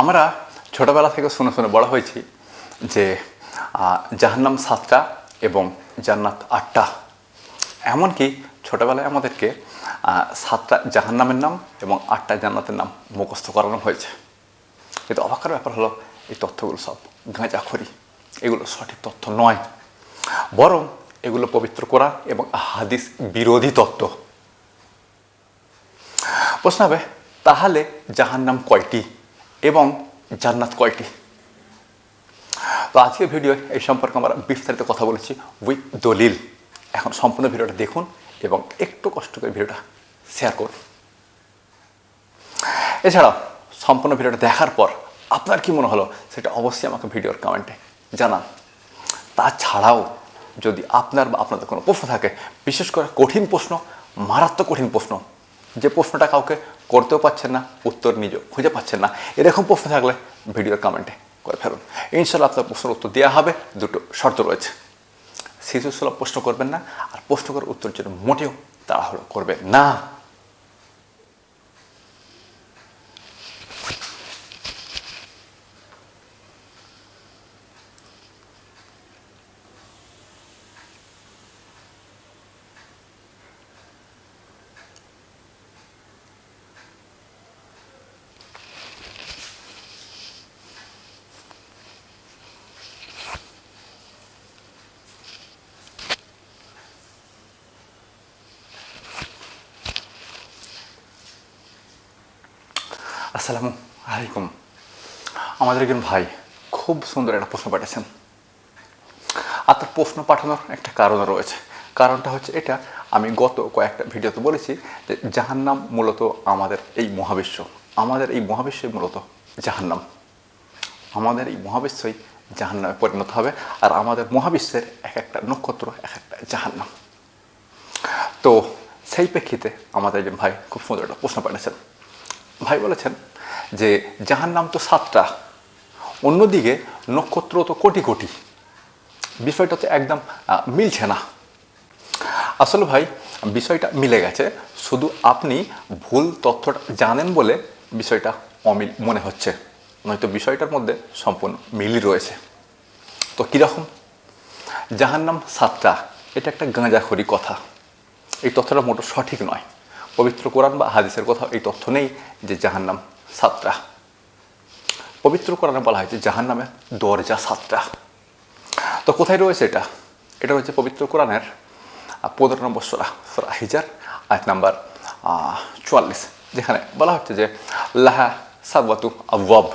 আমরা ছোটবেলা থেকে শুনে শুনে বড় হয়েছি যে জাহান্নাম সাতটা এবং জান্নাত আটটা। এমনকি ছোটবেলায় আমাদেরকে সাতটা জাহান্নামের নাম এবং আটটা জান্নাতের নাম মুখস্থ করানো হয়েছে। কিন্তু অবাকার ব্যাপার হলো, এই তথ্যগুলো সব গাঁজা গাঁজাখড়ি। এগুলো সঠিক তথ্য নয়। বরং এগুলো পবিত্র কোরআন এবং হাদিস বিরোধী তত্ত্ব। প্রশ্ন হবে, তাহলে জাহান্নাম কয়টি? এবং জান্নাত কয়টি? তো আজকের ভিডিও এই সম্পর্কে আমরা বিস্তারিত কথা বলেছি উইথ দলিল। এখন সম্পূর্ণ ভিডিওটা দেখুন এবং একটু কষ্ট করে ভিডিওটা শেয়ার করুন। এছাড়াও সম্পূর্ণ ভিডিওটা দেখার পর আপনার কি মনে হলো? সেটা অবশ্যই আমাকে ভিডিওর কমেন্টে জানান। তাছাড়াও যদি আপনার বা আপনাদের কোনো প্রশ্ন থাকে, বিশেষ করে কঠিন প্রশ্ন, মারাত্মক কঠিন প্রশ্ন, যে প্রশ্নটা কাউকে করতেও পাচ্ছেন না, উত্তর নিজেও খুঁজে পাচ্ছেন না। এরকম প্রশ্ন থাকলে ভিডিওর কমেন্টে করে ফেলুন। ইনশাল্লাহ আপনার প্রশ্নের উত্তর দেওয়া হবে, দুটো শর্ত রয়েছে। শিশু সুলভ প্রশ্ন করবেন না, আর প্রশ্ন করার উত্তর জন্য মোটেও তাড়াহুড়ো করবেন না। আসসালামু আলাইকুম। আমাদের একজন ভাই খুব সুন্দর একটা প্রশ্ন পাঠিয়েছেন। আর তার প্রশ্ন পাঠানোর একটা কারণ রয়েছে। কারণটা হচ্ছে এটা, আমি গত কয়েকটা ভিডিওতে বলেছি যে জাহান্নাম মূলত আমাদের এই মহাবিশ্ব। আমাদের এই মহাবিশ্বই মূলত জাহান্নাম। আমাদের এই মহাবিশ্বই জাহান্নামে পরিণত হবে আর আমাদের মহাবিশ্বের এক একটা নক্ষত্র এক একটা জাহান্নাম। তো সেই প্রেক্ষিতে আমাদের একজন ভাই খুব সুন্দর একটা প্রশ্ন পাঠিয়েছেন। ভাই বলেছেন যে জাহার নাম তো সাতটা, অন্যদিকে নক্ষত্র তো কোটি কোটি। বিষয়টা তো একদম মিলছে না। আসলে ভাই, বিষয়টা মিলে গেছে। শুধু আপনি ভুল তথ্যটা জানেন বলে বিষয়টা অমিল মনে হচ্ছে। নয়তো বিষয়টার মধ্যে সম্পূর্ণ মিলই রয়েছে। তো কীরকম? যাহার নাম সাতটা, এটা একটা গাঁজাখড়ি কথা। এই তথ্যটা মোটো সঠিক নয়। পবিত্র কোরআন বা হাদিসের কোথাও এই তথ্য নেই যে জাহান্নাম সাতটা। পবিত্র কোরআনে বলা হয়েছে জাহান নামে দরজা সাতটা। তো কোথায় রয়েছে এটা? এটা রয়েছে পবিত্র কোরআনের পনেরো নম্বর সোরা সোরা হিজার, আয়াত নাম্বার চুয়াল্লিশ, যেখানে বলা হচ্ছে যে, লাহা সাবাতু আওয়াব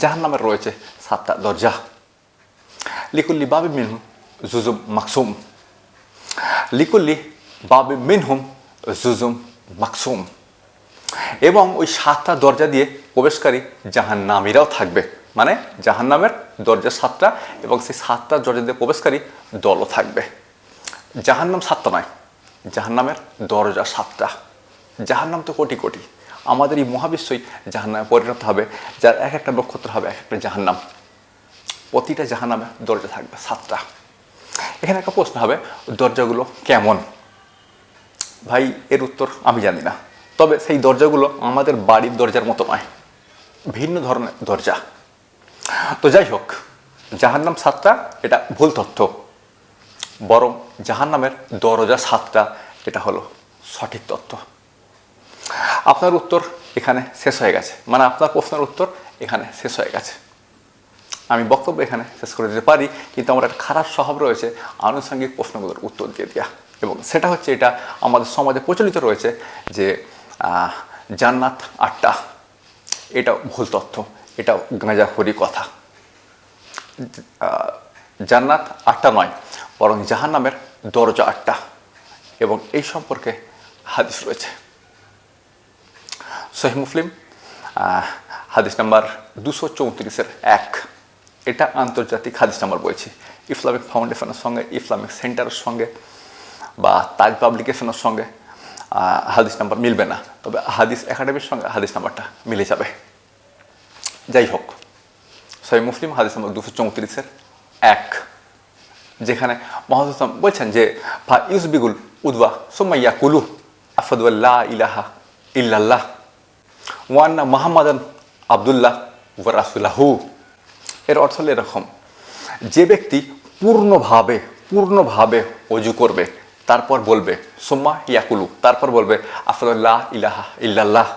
জাহান্নামের রয়েছে সাতটা দরজা। লিকুল্লি বাবি মিনহুম জুজুম মাকসুম। লিকুল্লি বাবি মিনহুম জুজুম মাকসুম। এবং ওই সাতটা দরজা দিয়ে প্রবেশকারী জাহান্নামীরাও থাকবে। মানে জাহান্নামের দরজা সাতটা এবং সেই সাতটা দরজা দিয়ে প্রবেশকারী দলও থাকবে। জাহান নাম সাতটা নয় জাহান নামের দরজা সাতটা। জাহান নাম তো কোটি কোটি। আমাদের এই মহাবিশ্বই জাহান্নামে পরিণত হবে, যার এক একটা নক্ষত্র হবে, এক একটা জাহান্নাম। প্রতিটা জাহান্নামে দরজা থাকবে, সাতটা। এখানে একটা প্রশ্ন হবে, দরজাগুলো কেমন? ভাই, এর উত্তর আমি জানি না। তবে সেই দরজাগুলো আমাদের বাড়ির দরজার মতো নয়। ভিন্ন ধরনের দরজা। তো যাই হোক, জাহান্নাম সাতটা, এটা ভুল তথ্য। বরং জাহান্নামের দরজা সাতটা, এটা হলো সঠিক তথ্য। আপনার উত্তর এখানে শেষ হয়ে গেছে। মানে আপনার প্রশ্নের উত্তর এখানে শেষ হয়ে গেছে। আমি বক্তব্য এখানে শেষ করে দিতে পারি, কিন্তু আমার একটা খারাপ স্বভাব রয়েছে আনুষঙ্গিক প্রশ্নগুলোর উত্তর দিয়ে দেওয়া এবং সেটা হচ্ছে এটা আমাদের সমাজে প্রচলিত রয়েছে যে জান্নাত, আটটা, এটাও ভুল তথ্য, এটাও গাঁজাখড়ি কথা। জান্নাত, আটটা নয়, বরং জাহান্নামের দরজা আটটা এবং এই সম্পর্কে হাদিস রয়েছে। সহি মুসলিম হাদিস নাম্বার দুশো চৌত্রিশের এক। এটা আন্তর্জাতিক হাদিস নাম্বার বলছি ইসলামিক ফাউন্ডেশনের সঙ্গে, ইসলামিক সেন্টারের সঙ্গে বা তাজ পাবলিকেশনের সঙ্গে হাদিস নাম্বার মিলবে না। তবে হাদিস একাডেমির সঙ্গে হাদিস নাম্বারটা মিলে যাবে। যাই হোক, সহি মুসলিম হাদিস নাম্বার দুশো চৌত্রিশের এক, যেখানে মহাদ বলছেন যে, ফা ইউসবিগুল উদওয়া সোমাইয়া কুলু আফদুল্লাহ ইলাহা ইল্লাল্লাহ ওয়ান্না মাহমাদান আবদুল্লাহ ওয়া রাসুলাহু। এর অর্থ হলো এরকম, যে ব্যক্তি পূর্ণভাবে পূর্ণভাবে অজু করবে তারপর বলবে, সোম্মা ইয়াকুলু তারপর বলবে আফরুল্লাহ ইলাহা ইল্লাল্লাহ,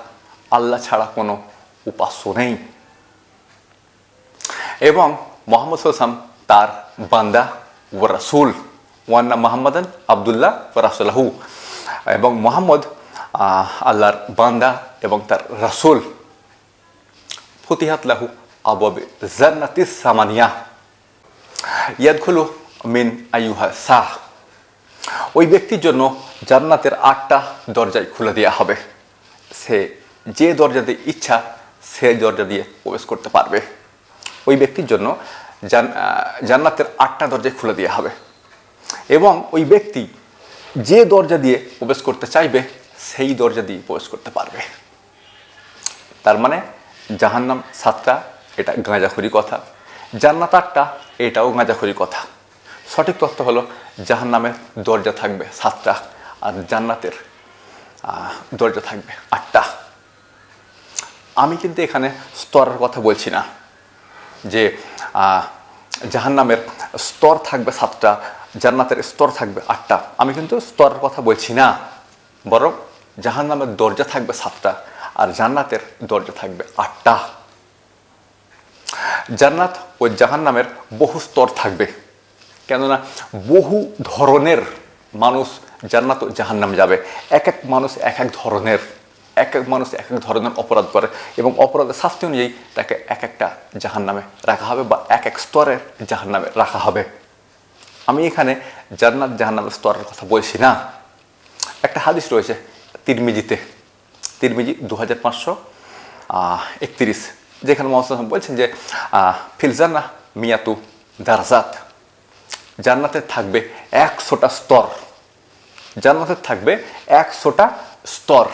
আল্লাহ ছাড়া কোনো উপাস্য নেই। এবং মোহাম্মদ সাল্লাম তার বান্দা ও রাসুল ওয়ান্না মোহাম্মদান আবদুল্লাহ ও রাসুলাহু। এবং মোহাম্মদ আল্লাহর বান্দা এবং তার রাসুল। ফতিহাত লাহু আববে জান্নাতিস সামানিয়া। ইয়াদখুলু মিন আইয়ুহা সাহ। ওই ব্যক্তির জন্য জান্নাতের আটটা দরজায় খুলে দেওয়া হবে। সে যে দরজা দিয়ে ইচ্ছা, সে দরজা দিয়ে প্রবেশ করতে পারবে। ওই ব্যক্তির জন্য জান্নাতের আটটা দরজায় খুলে দেওয়া হবে। এবং ওই ব্যক্তি যে দরজা দিয়ে প্রবেশ করতে চাইবে, সেই দরজা দিয়ে প্রবেশ করতে পারবে। তার মানে জাহান্নাম সাতটা, এটা গাঁজাখুরি কথা। জান্নাত আটটা, এটাও গাঁজাখুরি কথা। সঠিক তথ্য হলো জাহান্নামের দরজা থাকবে সাতটা আর জান্নাতের দরজা থাকবে আটটা। আমি কিন্তু এখানে স্তরের কথা বলছি না যে আহ, জাহান্নামের স্তর থাকবে সাতটা জান্নাতের স্তর থাকবে আটটা। আমি কিন্তু স্তরের কথা বলছি না বরং জাহান্নামের দরজা থাকবে সাতটা আর জান্নাতের দরজা থাকবে আটটা। জান্নাত ও জাহান্নামের বহু স্তর থাকবে। কেননা বহু ধরনের মানুষ জান্নাত জাহান্নাম যাবে। এক এক মানুষ এক এক ধরনের এক এক মানুষ এক এক ধরনের অপরাধ করে এবং অপরাধের শাস্তি অনুযায়ী তাকে এক একটা জাহান্নামে রাখা হবে বা এক এক স্তরের জাহান্নামে রাখা হবে। আমি এখানে জান্নাত জাহান্নামের স্তরের কথা বলছি না। একটা হাদিস রয়েছে তিরমিজিতে তিরমিজি দু হাজার পাঁচশো একত্রিশ যেখানে মোহাম্মদ বলছেন যে আহ, ফিলজান্না মিয়াতু দারজাত। জান্নাতে থাকবে একশোটা স্তর। জান্নাতে থাকবে একশোটা স্তর।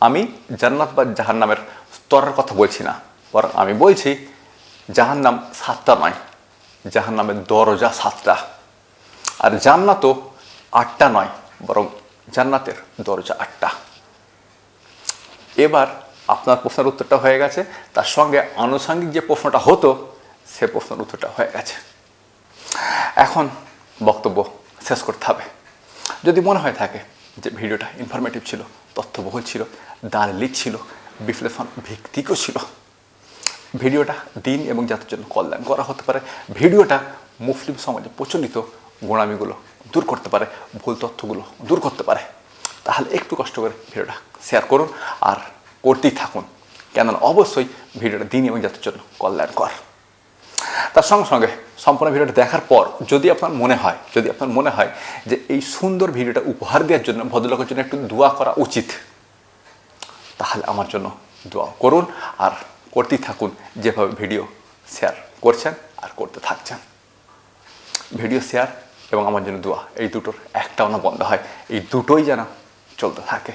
আমি জান্নাত বা জাহান্নামের স্তরের কথা বলছি না। বরং আমি বলছি, জাহান্নাম সাতটা নয়, জাহান্নামের দরজা সাতটা। আর জান্নাতও আটটা নয়, বরং জান্নাতের দরজা আটটা। এবার আপনার প্রশ্নের উত্তরটা হয়ে গেছে, তার সঙ্গে আনুষঙ্গিক যে প্রশ্নটা হতো, সে প্রশ্নের উত্তরটা হয়ে গেছে। এখন বক্তব্য শেষ করতে হবে। যদি মনে হয় থাকে যে ভিডিওটা ইনফরমেটিভ ছিল, তথ্যবহুল ছিল দার্লিক ছিল, বিশ্লেষণ ভিত্তিকও ছিল, ভিডিওটা দিন এবং জাতির জন্য কল্যাণ করা হতে পারে, ভিডিওটা মুসলিম সমাজে প্রচলিত গোড়ামিগুলো দূর করতে পারে, ভুল তথ্যগুলো দূর করতে পারে, তাহলে একটু কষ্ট করে ভিডিওটা শেয়ার করুন আর করতেই থাকুন। কেননা অবশ্যই ভিডিওটা দিন এবং জাতির জন্য কল্যাণ কর তার সঙ্গে সঙ্গে সম্পূর্ণ ভিডিওটা দেখার পর যদি আপনার মনে হয়, যদি আপনার মনে হয় যে এই সুন্দর ভিডিওটা উপহার দেওয়ার জন্য, ভদ্রলোকের জন্য একটু দোয়া করা উচিত, তাহলে আমার জন্য দোয়া করুন আর করতেই থাকুন যেভাবে ভিডিও শেয়ার করছেন আর করতে থাকছেন। ভিডিও শেয়ার এবং আমার জন্য দোয়া, এই দুটোর একটাও না বন্ধ হয়, এই দুটোই যেন চলতে থাকে।